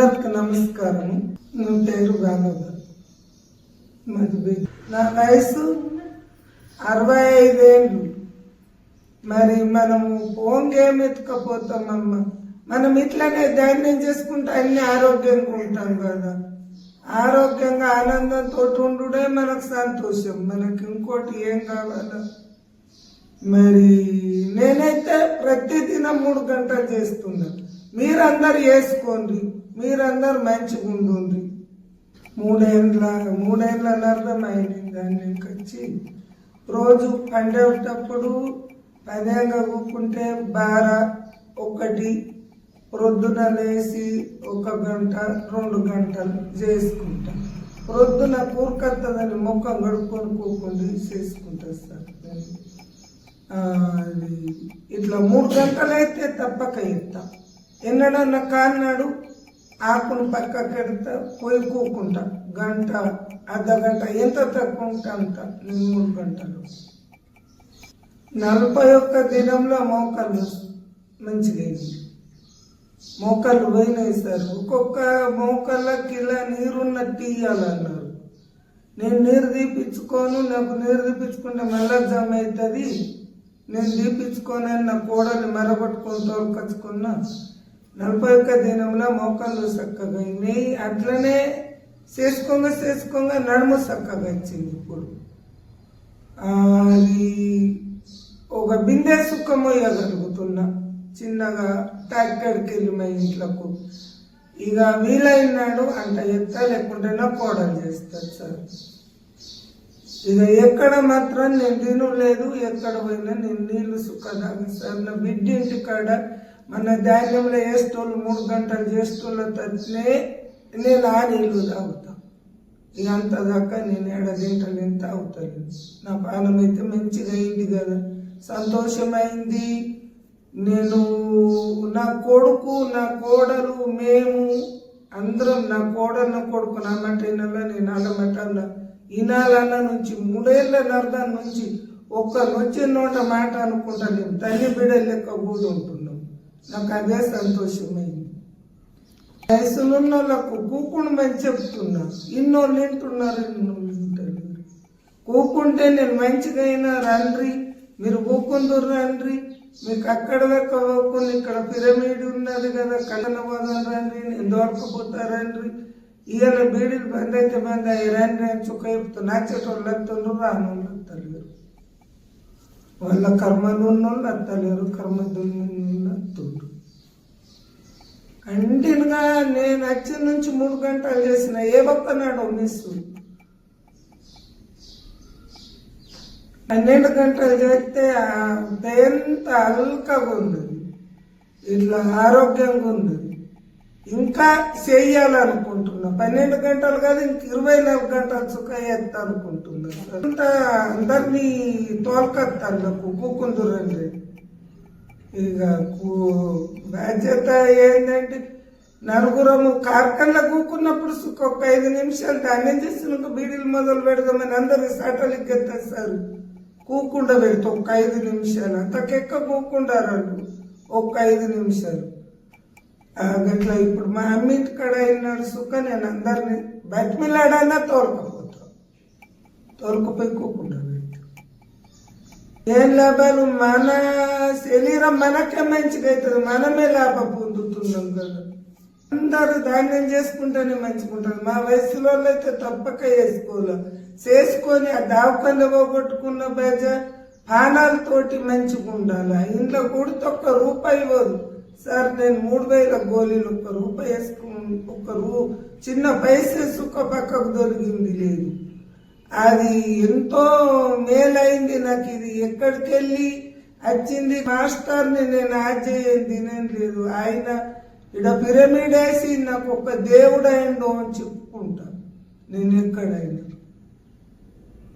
అందరికి నమస్కారం. నా పేరు గానవ మధుబి నా వయసు అరవై ఐదేళ్ళు. మరి మనము ఫోన్ గేమ్ ఎత్తుకపోతామమ్మ. మనం ఇట్లనే ధైర్యం చేసుకుంటే? అన్ని ఆరోగ్యంగా ఉంటాం కదా. ఆరోగ్యంగా ఆనందంతో ఉండుడే మనకు సంతోషం. మనకి ఇంకోటి ఏం కావాలా? మరి నేనైతే ప్రతిదినం మూడు గంటలు చేస్తున్నాను మీరందరు వేసుకోండి. మీరందరు మంచిగా ఉండండి మూడేళ్ళ మూడేళ్ళ అర్థం అయింది దాన్ని వచ్చి రోజు పండేటప్పుడు పదేగా కూకుంటే బార ఒకటి ప్రొద్దున లేచి ఒక గంట రెండు గంటలు చేసుకుంటా. ప్రొద్దున కూరకత్తదని ముఖం గడుపుకొని కూకుండా చేసుకుంటా సార్. అది ఇట్లా మూడు గంటలు అయితే తప్పక ఎత్తా. ఎన్నడన్నా కాన్నాడు ఆకును పక్క పెడతా పోయి గంట అర్ధ గంట ఎంత తక్కువ ఉంటే అంత మూడు గంటలు. నలభై ఒక్క దినంలో మోకాళ్ళు మంచిగా మోకాళ్ళు పోయినాయి సార్. ఒక్కొక్క మోకాళ్ళకి ఇలా నీరున్న తీయాలన్నారు నేను నీరు తీపించుకోను నాకు నీరు తీపించుకుంటే మళ్ళా జమ అవుతుంది నేను తీపించుకొని నా కోడలు మరగొట్టుకొని తోలుకొచ్చుకున్నా. నలభై ఒక్క దినంలో మోకాళ్ళు చక్కగా అట్లనే చేసుకోగా చేసుకోగా నడుము చక్కగా వచ్చింది ఇప్పుడు. అది ఒక బిందె సుఖం మొయ్యగలుగుతున్నా చిన్నగా ట్రాక్టర్కి వెళ్ళి మా ఇంట్లకు. ఇక వీలైనాడు అంట ఎత్తా లేకుంటేనా కోడలు చేస్తారు సార్. ఇక ఎక్కడ మాత్రం నేను తినలేదు ఎక్కడ పోయినా నేను నీళ్ళు సుఖదాగా సార్. నా బిడ్డ ఇంటి కాడ మన ధాన్యంలో వేస్తోళ్ళు మూడు గంటలు చేస్తోళ్ళు తట్టినే నేను ఆ నీళ్ళు తాగుతా. ఇక అంత దాకా నేను ఏడ తింటలేను తాగుతాను నా పానం అయితే మంచిగా అయింది కదా. సంతోషమైంది. నేను నా కొడుకు నా కోడలు మేము అందరం నా కోడలు నా కొడుకు నా మటైనలా నేను అల్లమటల్లా ఇనాలన్న నుంచి మూడేళ్ళ నరదాల నుంచి ఒక్క నొచ్చి నోట మాట అనుకుంటలేము తల్లి బిడ్డల లెక్క కూడా ఉంటుంది నాకు అదే సంతోషమైంది. వయసులున్న వాళ్ళకు కూకుండమని చెప్తున్నా. ఇన్నోళ్ళు వింటున్నారు ఇన్నోళ్ళు వింటారు కూకుంటే నేను మంచిగా అయినా రండ్రి మీరు కూకుందరు రండ్రి మీకు అక్కడ దాకా పోకుండా ఇక్కడ పిరమిడ్ ఉన్నది కదా కళ్ళన పోదాం రండి నేను దొరకపోతారండ్రి ఈయన బీడీలు బంద్ అయితే బంద్ అయ్యి రండి అని చుక్క చెప్తున్నా చెట్టు వస్తుండ్రు రానోళ్ళు వాళ్ళ కర్మలు ఉన్నోళ్ళు వస్తలేరు కర్మ దున్నోళ్ళు వస్తుండ్రు కంటిన్యూగా నేను వచ్చిన నుంచి మూడు గంటలు చేసిన ఏ ఒక్కనాడు మిస్ పన్నెండు గంటలు చేస్తే ఎంత అల్కగా ఉంది ఇట్లా ఆరోగ్యంగా ఉంది ఇంకా చెయ్యాలనుకుంటున్నా పన్నెండు గంటలు కాదు ఇంక ఇరవై నాలుగు గంటలు సుఖ చేస్తా అనుకుంటున్నా. అంత అందరినీ తోలుకొస్తాను నాకు కూకుందురండి ఇక కూ- బాధ్యత ఏంటంటే నలుగురము కార్కన్లో కూకున్నప్పుడు ఒక ఐదు నిమిషాలు ధాన్యం చేసిన బీడీలు మొదలు పెడదామని అందరు సటలు ఎత్తేస్తారు కూకుండా పెడతా ఒక ఐదు నిమిషాలు. అంతకెక్క కూకుండా ఒక ఐదు నిమిషాలు. గట్ల ఇప్పుడు మా అమ్మింటి కాడ అయినాడు సుఖ నేను అందరిని బతిమిలాడన్నా తోడతాం తోలుకుపోయి ఏం లాభాలు? మన శరీరం మనకే మంచిగా అవుతుంది. మనమే లాభం పొందుతున్నాం కదా. అందరూ ధాన్యం చేసుకుంటేనే మంచిగుంటారు మా వయసులో అయితే తప్పక వేసుకోవాలి. చేసుకొని ఆ దావకల్లో పోగొట్టుకున్న బజ పానాలతోటి మంచిగా ఉండాలి. ఇంట్లో కూడితే ఒక్క రూపాయి ఇవ్వదు. సార్ నేను మూడు వేల గోళీలు ఒక్క రూపాయి వేసుకు ఒక్క రూ చిన్న పైసేసి ఒక్క పక్కకు దొరికింది లేదు. అది ఎంతో మేలైంది నాకు ఇది ఎక్కడికి వెళ్ళి వచ్చింది మాస్టర్ని నేను ఆజేయండి తినలేదు లేదు. ఆయన ఇక్కడ పిరమిడ్ వేసి నాకు ఒక దేవుడు అయిందో అని చెప్పుకుంటా. నేను ఎక్కడైనా.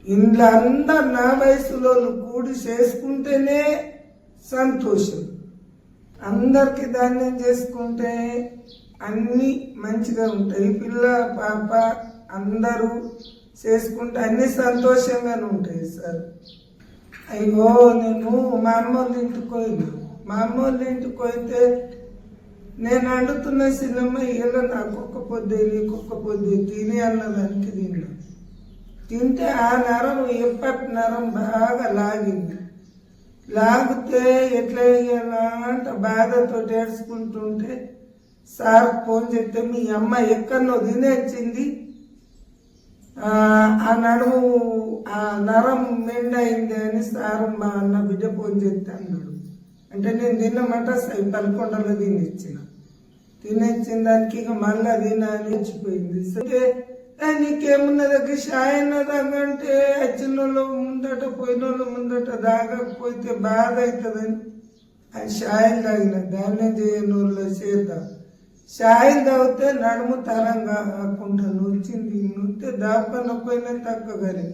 ఇంట్లో అందరు నా వయసులో కూడి చేసుకుంటేనే సంతోషం. అందరికి ధాన్యం చేసుకుంటే అన్నీ మంచిగా ఉంటాయి. పిల్ల పాప అందరూ చేసుకుంటే అన్ని సంతోషంగానే ఉంటాయి సార్. అయ్యో నేను మా అమ్మోళ్ళ ఇంటికి పోయింది మా అమ్మోళ్ళ ఇంటికి పోయితే నేను అడుగుతున్న సినిమా ఇలా నాకు ఒక్క పొద్దు నీకు ఒక్క పొద్దు తిని అన్నదానికి తిన్నా. తింటే ఆ నరం ఎప్పటి నరం బాగా లాగింది. లాగితే ఎట్లా వేయాలా బాధతో ఏడ్చుకుంటుంటే సార్ ఫోన్ చెప్తే మీ అమ్మ ఎక్కడనో తినేచ్చింది. ఆ నడుము ఆ నరం మెండైంది అని సార్ మా అన్న బిడ్డ ఫోన్ చేస్తే అన్నాడు. అంటే నేను తిన్నమాట సై పల్కొండలో తినిచ్చిన. తినిచ్చిన దానికి ఇక మళ్ళా తిన అని వచ్చిపోయింది సరే "ఏ, నీకేమున్నదగ్గ షాయన్న దాగంటే వచ్చిన వాళ్ళు ముందట పోయిన వాళ్ళు ముందట దాగకపోతే బాధ అవుతుందని ఆ షాయిలు తాగిన ధాన్యం చేయని వాళ్ళు చేద్దాం. సాయం తాగితే నడుము తరంగా కాకుండా నొచ్చింది నొత్తే దాపన పోయినా తగ్గగానే.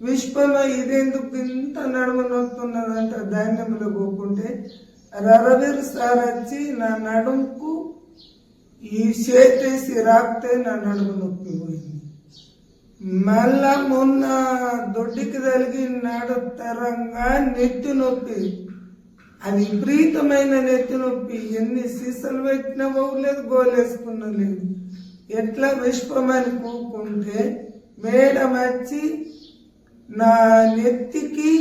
విశ్వంలో ఇదేందుకు ఇంత నడుము నొత్తున్నదంట ధాన్యంలో పోకుంటే రరవీరు సార్ వచ్చి నా నడుముకు ఈ చేతేసి రాకితే నా నడుము నొప్పి పోయింది. మళ్ళా మొన్న దొడ్డికి తలిగి నడుతరంగా నెత్తి నొప్పి అది విపరీతమైన నెత్తి నొప్పి ఎన్ని సీసలు పెట్టినా పోలేదు గోలేసుకున్నా లేదు. ఎట్లా విశ్వమని కూకుంటే మేడం వచ్చి నా నెత్తికి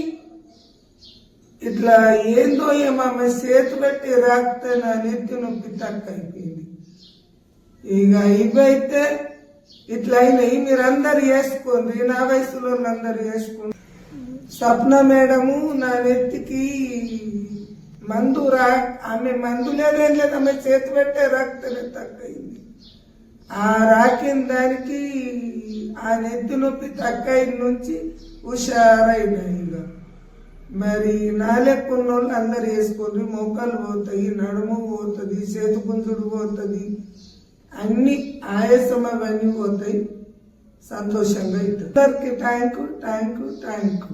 ఇట్లా ఏందో ఏమో చేతి పెట్టి రాస్తే నా నెత్తి నొప్పి తక్కువ అయిపోయింది. ఇక ఇవైతే ఇట్లా అయినాయి. మీరందరు వేసుకోండి. నా వయసులో అందరు వేసుకోండి. స్వప్న మేడము నా నెత్తికి మందు రా ఆమె మందు లేదేం లేదు ఆమె చేతి పెట్టే రక్తమే తగ్గయింది ఆ రాకిన దానికి ఆ నెత్తి నొప్పి తగ్గయిన నుంచి హుషారైనాయి ఇక మరి నాలెక్కున్న వాళ్ళు అందరు వేసుకొని మోకాలు పోతాయి నడుము పోతుంది చేతి గుంజుడు పోతుంది. అన్ని ఆయాసం అవన్నీ పోతాయి. సంతోషంగా అవుతుంది అందరికి ట్యాంకు యూ ట్యాంకు